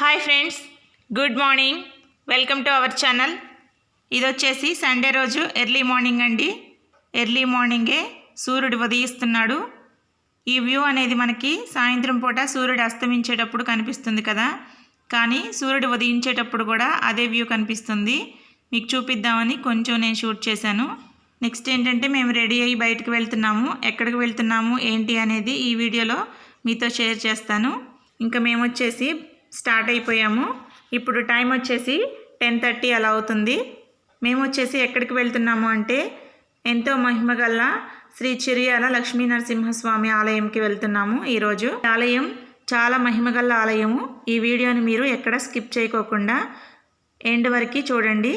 Hi friends good morning welcome to our channel ఇది వచ్చేసి Sunday రోజు ఎర్లీ మార్నింగ్ అండి. ఎర్లీ మార్నింగే సూర్యుడు ఉదయిస్తున్నాడు. ఈ వ్యూ అనేది మనకి సాయంత్రం పూట సూర్యుడు అస్తమించేటప్పుడు కనిపిస్తుంది కదా. కానీ సూర్యుడు ఉదయించేటప్పుడు కూడా అదే వ్యూ కనిపిస్తుంది. మీకు చూపిద్దామని కొంచెం నేను షూట్ చేశాను. నెక్స్ట్ ఏంటంటే మేము రెడీ అయ్యి బయటకు వెళ్తున్నాము. ఎక్కడికి వెళ్తున్నాము ఏంటి అనేది ఈ వీడియోలో మీతో షేర్ చేస్తాను. ఇంకా మేము వచ్చేసి స్టార్ట్ అయిపోయాము. ఇప్పుడు టైం వచ్చేసి టెన్ థర్టీ అలా అవుతుంది. మేము వచ్చేసి ఎక్కడికి వెళ్తున్నాము అంటే ఎంతో మహిమగల శ్రీ చిరియాల లక్ష్మీ నరసింహస్వామి ఆలయంకి వెళ్తున్నాము ఈరోజు. ఆలయం చాలా మహిమగల ఆలయము. ఈ వీడియోని మీరు ఎక్కడ స్కిప్ చేయకోకుండా ఎండ్ వరకు చూడండి.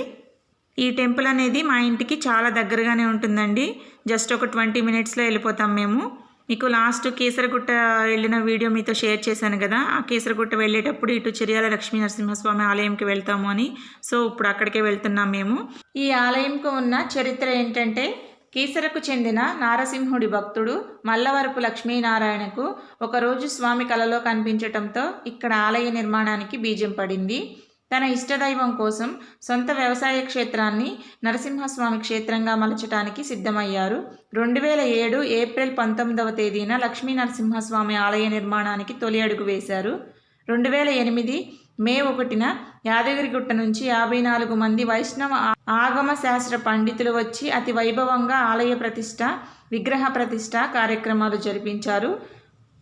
ఈ టెంపుల్ అనేది మా ఇంటికి చాలా దగ్గరగానే ఉంటుందండి. జస్ట్ ఒక ట్వంటీ మినిట్స్లో వెళ్ళిపోతాం మేము. మీకు లాస్ట్ కేసరగుట్ట వెళ్ళిన వీడియో మీతో షేర్ చేశాను కదా. ఆ కేసరగుట్ట వెళ్ళేటప్పుడు ఇటు చిరియాల లక్ష్మీ నరసింహస్వామి ఆలయంకి వెళ్తాము అని. సో ఇప్పుడు అక్కడికే వెళ్తున్నాం మేము. ఈ ఆలయంకు ఉన్న చరిత్ర ఏంటంటే కీసరకు చెందిన నారసింహుడి భక్తుడు మల్లవరపు లక్ష్మీనారాయణకు ఒకరోజు స్వామి కలలో కనిపించటంతో ఇక్కడ ఆలయ నిర్మాణానికి బీజం పడింది. తన ఇష్టదైవం కోసం సొంత వ్యవసాయ క్షేత్రాన్ని నరసింహస్వామి క్షేత్రంగా మలచటానికి సిద్ధమయ్యారు. రెండు వేల ఏడు ఏప్రిల్ పంతొమ్మిదవ తేదీన లక్ష్మీ నరసింహస్వామి ఆలయ నిర్మాణానికి తొలి అడుగు వేశారు. రెండు వేల ఎనిమిది మే ఒకటిన యాదగిరిగుట్ట నుంచి యాభై నాలుగు మంది వైష్ణవ ఆగమ శాస్త్ర పండితులు వచ్చి అతి వైభవంగా ఆలయ ప్రతిష్ట విగ్రహ ప్రతిష్ట కార్యక్రమాలు జరిపించారు.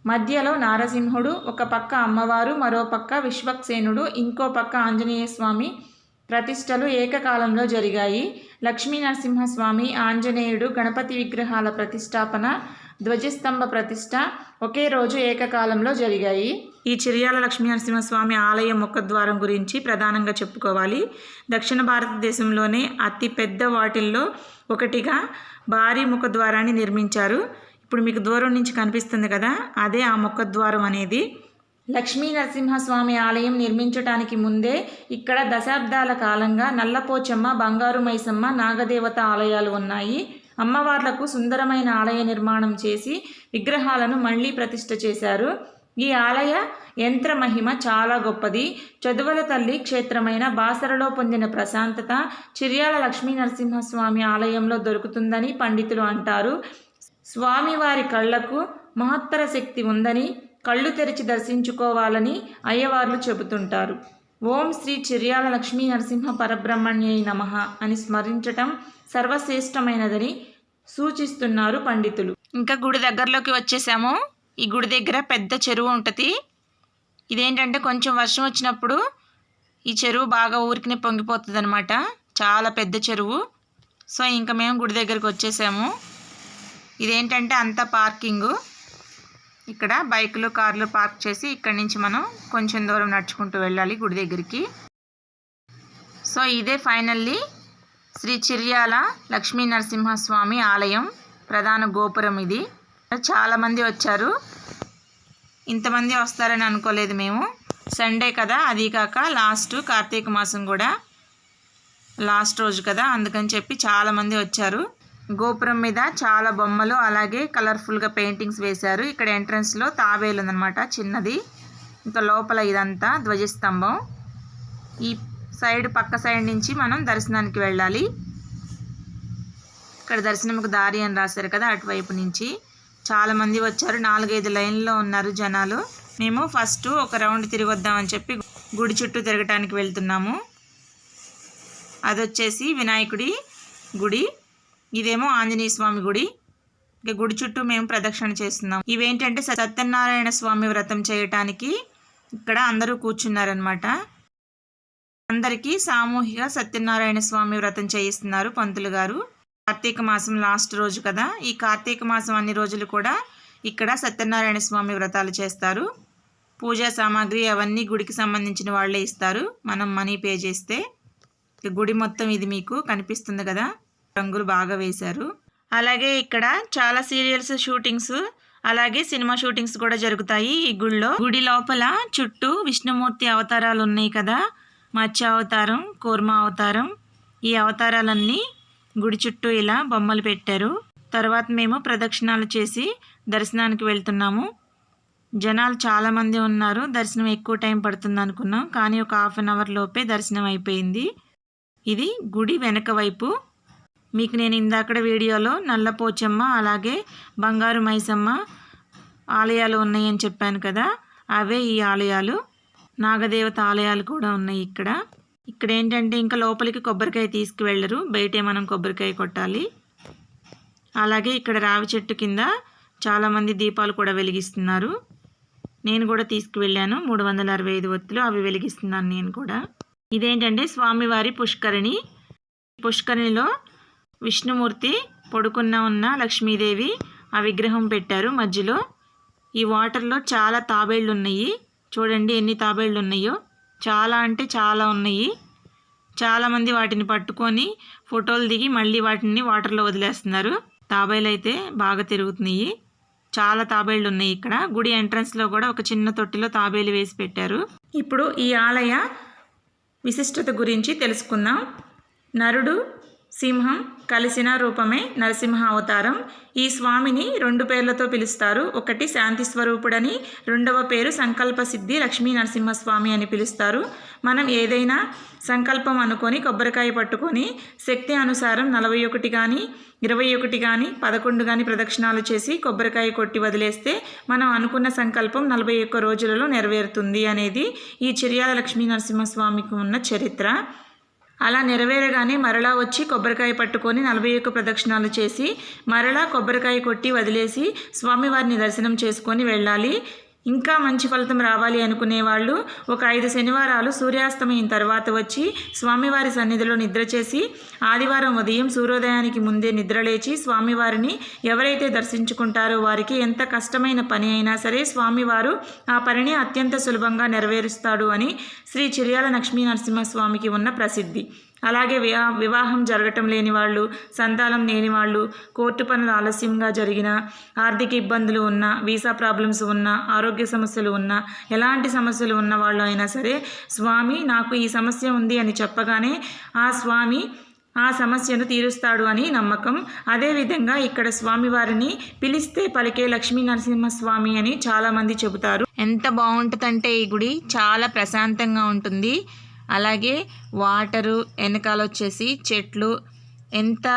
మధ్యలో నారసింహుడు ఒక పక్క అమ్మవారు మరో పక్క విశ్వక్సేనుడు ఇంకో పక్క ఆంజనేయ స్వామి ప్రతిష్టలు ఏకకాలంలో జరిగాయి. లక్ష్మీ నరసింహస్వామి ఆంజనేయుడు గణపతి విగ్రహాల ప్రతిష్టాపన ధ్వజస్తంభ ప్రతిష్ట ఒకే రోజు ఏకకాలంలో జరిగాయి. ఈ చిరియాల లక్ష్మీ నరసింహస్వామి ఆలయం ముఖద్వారం గురించి ప్రధానంగా చెప్పుకోవాలి. దక్షిణ భారతదేశంలోనే అతి పెద్ద వాటిల్లో ఒకటిగా భారీ ముఖద్వారాన్ని నిర్మించారు. ఇప్పుడు మీకు దూరం నుంచి కనిపిస్తుంది కదా అదే ఆ ముఖద్వారం అనేది. లక్ష్మీ నరసింహస్వామి ఆలయం నిర్మించటానికి ముందే ఇక్కడ దశాబ్దాల కాలంగా నల్లపోచమ్మ బంగారు మైసమ్మ నాగదేవత ఆలయాలు ఉన్నాయి. అమ్మవార్లకు సుందరమైన ఆలయ నిర్మాణం చేసి విగ్రహాలను మళ్ళీ ప్రతిష్ఠ చేశారు. ఈ ఆలయ యంత్ర మహిమ చాలా గొప్పది. చదువుల తల్లి క్షేత్రమైన బాసరలో పొందిన ప్రశాంతత చిర్యాల లక్ష్మీ నరసింహస్వామి ఆలయంలో దొరుకుతుందని పండితులు అంటారు. స్వామివారి కళ్ళకు మహత్తర శక్తి ఉందని కళ్ళు తెరిచి దర్శించుకోవాలని అయ్యవార్లు చెబుతుంటారు. ఓం శ్రీ చిర్యాల లక్ష్మీ నరసింహ పరబ్రహ్మణ్యై నమః అని స్మరించటం సర్వశ్రేష్టమైనదని సూచిస్తున్నారు పండితులు. ఇంకా గుడి దగ్గరలోకి వచ్చేసాము. ఈ గుడి దగ్గర పెద్ద చెరువు ఉంటుంది. ఇదేంటంటే కొంచెం వర్షం వచ్చినప్పుడు ఈ చెరువు బాగా ఊరికినే పొంగిపోతుంది అనమాట చాలా పెద్ద చెరువు. సో ఇంకా మేము గుడి దగ్గరికి వచ్చేసాము. ఇదేంటంటే అంత పార్కింగు. ఇక్కడ బైకులు కార్లు పార్క్ చేసి ఇక్కడి నుంచి మనం కొంచెం దూరం నడుచుకుంటూ వెళ్ళాలి గుడి దగ్గరికి. సో ఇదే ఫైనల్లీ శ్రీ చిర్యాల లక్ష్మీ నరసింహస్వామి ఆలయం ప్రధాన గోపురం ఇది. చాలామంది వచ్చారు. ఇంతమంది వస్తారని అనుకోలేదు మేము. సండే కదా అది కాక లాస్ట్ కార్తీక మాసం కూడా. లాస్ట్ రోజు కదా అందుకని చెప్పి చాలామంది వచ్చారు. గోపురం మీద చాలా బొమ్మలు అలాగే కలర్ఫుల్గా పెయింటింగ్స్ వేశారు. ఇక్కడ ఎంట్రన్స్లో తాబేలు ఉందన్నమాట చిన్నది. ఇంకా లోపల ఇదంతా ధ్వజస్తంభం. ఈ సైడ్ పక్క సైడ్ నుంచి మనం దర్శనానికి వెళ్ళాలి. ఇక్కడ దర్శనంకు దారి అని రాశారు కదా అటువైపు నుంచి. చాలామంది వచ్చారు నాలుగైదు లైన్లో ఉన్నారు జనాలు. మేము ఫస్ట్ ఒక రౌండ్ తిరిగొద్దామని చెప్పి గుడి చుట్టూ తిరగటానికి వెళ్తున్నాము. అది వచ్చేసి వినాయకుడి గుడి. ఇదేమో ఆంజనేయ స్వామి గుడి. ఇక గుడి చుట్టూ మేము ప్రదక్షిణ చేస్తున్నాం. ఇవేంటంటే సత్యనారాయణ స్వామి వ్రతం చేయటానికి ఇక్కడ అందరూ కూర్చున్నారనమాట అందరికీ సామూహిక సత్యనారాయణ స్వామి వ్రతం చేయిస్తున్నారు పంతులు గారు. కార్తీక మాసం లాస్ట్ రోజు కదా. ఈ కార్తీక మాసం అన్ని రోజులు కూడా ఇక్కడ సత్యనారాయణ స్వామి వ్రతాలు చేస్తారు. పూజా సామాగ్రి అవన్నీ గుడికి సంబంధించిన వాళ్ళే ఇస్తారు. మనం మనీ పే చేస్తే. ఇక గుడి మొత్తం ఇది మీకు కనిపిస్తుంది కదా. రంగులు బాగా వేశారు. అలాగే ఇక్కడ చాలా సీరియల్స్ షూటింగ్స్ అలాగే సినిమా షూటింగ్స్ కూడా జరుగుతాయి ఈ గుడిలో గుడి లోపల చుట్టూ విష్ణుమూర్తి అవతారాలు ఉన్నాయి కదా? మత్స్య అవతారం కూర్మ అవతారం ఈ అవతారాలన్నీ గుడి చుట్టూ ఇలా బొమ్మలు పెట్టారు. తర్వాత మేము ప్రదక్షిణాలు చేసి దర్శనానికి వెళ్తున్నాము. జనాలు చాలామంది ఉన్నారు. దర్శనం ఎక్కువ టైం పడుతుంది అనుకున్నాం. కానీ ఒక హాఫ్ అన్ అవర్ లోపే దర్శనం అయిపోయింది. ఇది గుడి వెనక వైపు మీకు నేను ఇందాకడ వీడియోలో నల్ల పోచమ్మ అలాగే బంగారు మైసమ్మ ఆలయాలు ఉన్నాయని చెప్పాను కదా అవే ఈ ఆలయాలు. నాగదేవత ఆలయాలు కూడా ఉన్నాయి ఇక్కడ. ఇక్కడ ఏంటంటే ఇంకా లోపలికి కొబ్బరికాయ తీసుకువెళ్ళరు బయటే మనం కొబ్బరికాయ కొట్టాలి. అలాగే ఇక్కడ రావి చెట్టు కింద చాలామంది దీపాలు కూడా వెలిగిస్తున్నారు. నేను కూడా తీసుకువెళ్ళాను మూడు వందల అరవై ఐదు ఒత్తులు అవి వెలిగిస్తున్నాను నేను కూడా. ఇదేంటంటే స్వామివారి పుష్కరిణి. పుష్కరిణిలో విష్ణుమూర్తి పడుకున్న ఉన్న లక్ష్మీదేవి ఆ విగ్రహం పెట్టారు మధ్యలో. ఈ వాటర్లో చాలా తాబేళ్ళు ఉన్నాయి చూడండి ఎన్ని తాబేళ్ళు ఉన్నాయో చాలా అంటే చాలా ఉన్నాయి. చాలామంది వాటిని పట్టుకొని ఫోటోలు దిగి మళ్ళీ వాటిని వాటర్లో వదిలేస్తున్నారు. తాబేలు అయితే బాగా తిరుగుతున్నాయి. చాలా తాబేళ్ళు ఉన్నాయి ఇక్కడ. గుడి ఎంట్రన్స్లో కూడా ఒక చిన్న తొట్టిలో తాబేలు వేసి పెట్టారు. ఇప్పుడు ఈ ఆలయ విశిష్టత గురించి తెలుసుకుందాం. నరుడు సింహం కలిసిన రూపమే నరసింహ అవతారం ఈ స్వామిని రెండు పేర్లతో పిలుస్తారు. ఒకటి శాంతి స్వరూపుడని రెండవ పేరు సంకల్ప సిద్ధి లక్ష్మీ నరసింహస్వామి అని పిలుస్తారు. మనం ఏదైనా సంకల్పం అనుకొని కొబ్బరికాయ పట్టుకొని శక్తి అనుసారం నలభై ఒకటి కానీ ఇరవై ఒకటి కానీ పదకొండు కానీ ప్రదక్షిణాలు చేసి కొబ్బరికాయ కొట్టి వదిలేస్తే మనం అనుకున్న సంకల్పం నలభై ఒక్క రోజులలో నెరవేరుతుంది అనేది ఈ చిర్యాల లక్ష్మీ నరసింహస్వామికి ఉన్న చరిత్ర. అలా నెరవేరగానే మరలా వచ్చి కొబ్బరికాయ పట్టుకొని నలభై ఒక్క ప్రదక్షిణాలు చేసి మరలా కొబ్బరికాయ కొట్టి వదిలేసి స్వామివారిని దర్శనం చేసుకొని వెళ్ళాలి. ఇంకా మంచి ఫలితం రావాలి అనుకునే వాళ్ళు ఒక ఐదు శనివారాలు సూర్యాస్తమయం తర్వాత వచ్చి స్వామివారి సన్నిధిలో నిద్ర చేసి ఆదివారం ఉదయం సూర్యోదయానికి ముందే నిద్రలేచి స్వామివారిని ఎవరైతే దర్శించుకుంటారో వారికి ఎంత కష్టమైన పని అయినా సరే స్వామివారు ఆ పనిని అత్యంత సులభంగా నెరవేరుస్తాడు అని శ్రీ చిర్యాల లక్ష్మీ నరసింహస్వామికి ఉన్న ప్రసిద్ధి. అలాగే వివా వివాహం జరగటం లేని వాళ్ళు సంతానం లేని వాళ్ళు కోర్టు పనులు ఆలస్యంగా జరిగిన ఆర్థిక ఇబ్బందులు ఉన్న వీసా ప్రాబ్లమ్స్ ఉన్న ఆరోగ్య సమస్యలు ఉన్న ఎలాంటి సమస్యలు ఉన్న వాళ్ళు అయినా సరే స్వామి నాకు ఈ సమస్య ఉంది అని చెప్పగానే ఆ స్వామి ఆ సమస్యను తీరుస్తాడు అని నమ్మకం. అదేవిధంగా ఇక్కడ స్వామివారిని పిలిస్తే పలికే లక్ష్మీ నరసింహస్వామి అని చాలామంది చెబుతారు. ఎంత బాగుంటుందంటే ఈ గుడి చాలా ప్రశాంతంగా ఉంటుంది. అలాగే వాటరు వెనకాల వచ్చేసి చెట్లు ఎంత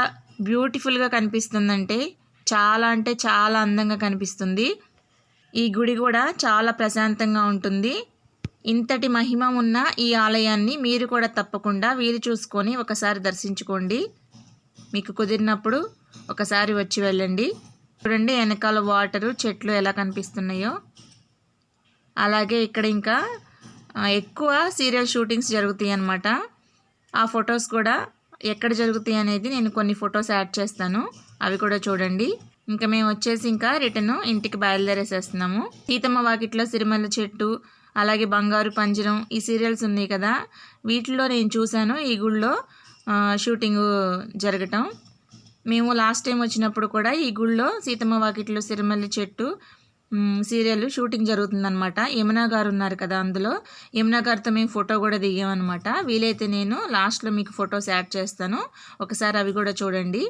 బ్యూటిఫుల్గా కనిపిస్తుందంటే చాలా అంటే చాలా అందంగా కనిపిస్తుంది. ఈ గుడి కూడా చాలా ప్రశాంతంగా ఉంటుంది. ఇంతటి మహిమ ఉన్న ఈ ఆలయాన్ని మీరు కూడా తప్పకుండా వీలు చూసుకొని ఒకసారి దర్శించుకోండి. మీకు కుదిరినప్పుడు ఒకసారి వచ్చి వెళ్ళండి. చూడండి వెనకాల వాటరు చెట్లు ఎలా కనిపిస్తున్నాయో. అలాగే ఇక్కడ ఇంకా ఎక్కువ సీరియల్ షూటింగ్స్ జరుగుతాయి అన్నమాట. ఆ ఫొటోస్ కూడా ఎక్కడ జరుగుతాయి అనేది నేను కొన్ని ఫొటోస్ యాడ్ చేస్తాను. అవి కూడా చూడండి. ఇంకా మేము వచ్చేసి ఇంకా రిటర్న్ ఇంటికి బయలుదేరేసేస్తున్నాము. సీతమ్మ వాకిట్లో సిరిమల్ల చెట్టు అలాగే బంగారు పంజరం ఈ సీరియల్స్ ఉన్నాయి కదా. వీటిలో నేను చూశాను ఈ గుళ్ళో షూటింగ్ జరగటం. మేము లాస్ట్ టైం వచ్చినప్పుడు కూడా ఈ గుళ్ళో సీతమ్మ వాకిట్లో సిరిమల్లి చెట్టు సీరియల్ షూటింగ్ జరుగుతుందనమాట యమునా గారు ఉన్నారు కదా అందులో. యమునా గారితో మేము ఫోటో కూడా దిగామన్నమాట. వీలైతే నేను లాస్ట్లో మీకు ఫొటోస్ యాడ్ చేస్తాను. ఒకసారి అవి కూడా చూడండి.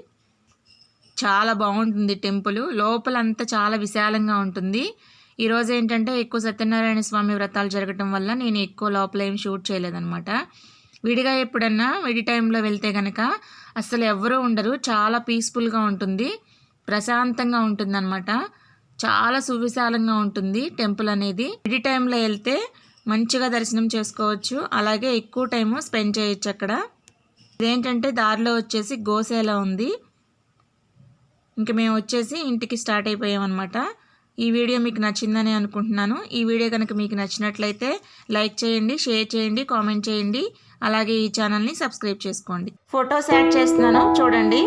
చాలా బాగుంటుంది టెంపుల్. లోపలంతా చాలా విశాలంగా ఉంటుంది. ఈరోజు ఏంటంటే ఎక్కువ సత్యనారాయణ స్వామి వ్రతాలు జరగటం వల్ల నేను ఎక్కువ లోపల ఏం షూట్ చేయలేదన్నమాట. విడిగా ఎప్పుడన్నా విడి టైంలో వెళ్తే కనుక అసలు ఎవరూ ఉండరు. చాలా పీస్ఫుల్గా ఉంటుంది. ప్రశాంతంగా ఉంటుందన్నమాట. చాలా సువిశాలంగా ఉంటుంది టెంపుల్ అనేది. విడి టైంలో వెళ్తే మంచిగా దర్శనం చేసుకోవచ్చు. అలాగే ఎక్కువ టైము స్పెండ్ చేయొచ్చు అక్కడ. ఇదేంటంటే దారిలో వచ్చేసి గోసేల ఉంది. ఇంక మేము వచ్చేసి ఇంటికి స్టార్ట్ అయిపోయామన్నమాట ఈ వీడియో మీకు నచ్చిందని అనుకుంటున్నాను. ఈ వీడియో కనుక మీకు నచ్చినట్లయితే లైక్ చేయండి షేర్ చేయండి కామెంట్ చేయండి. అలాగే ఈ ఛానల్ని సబ్స్క్రైబ్ చేసుకోండి. ఫొటోస్ యాడ్ చేస్తున్నాను. చూడండి.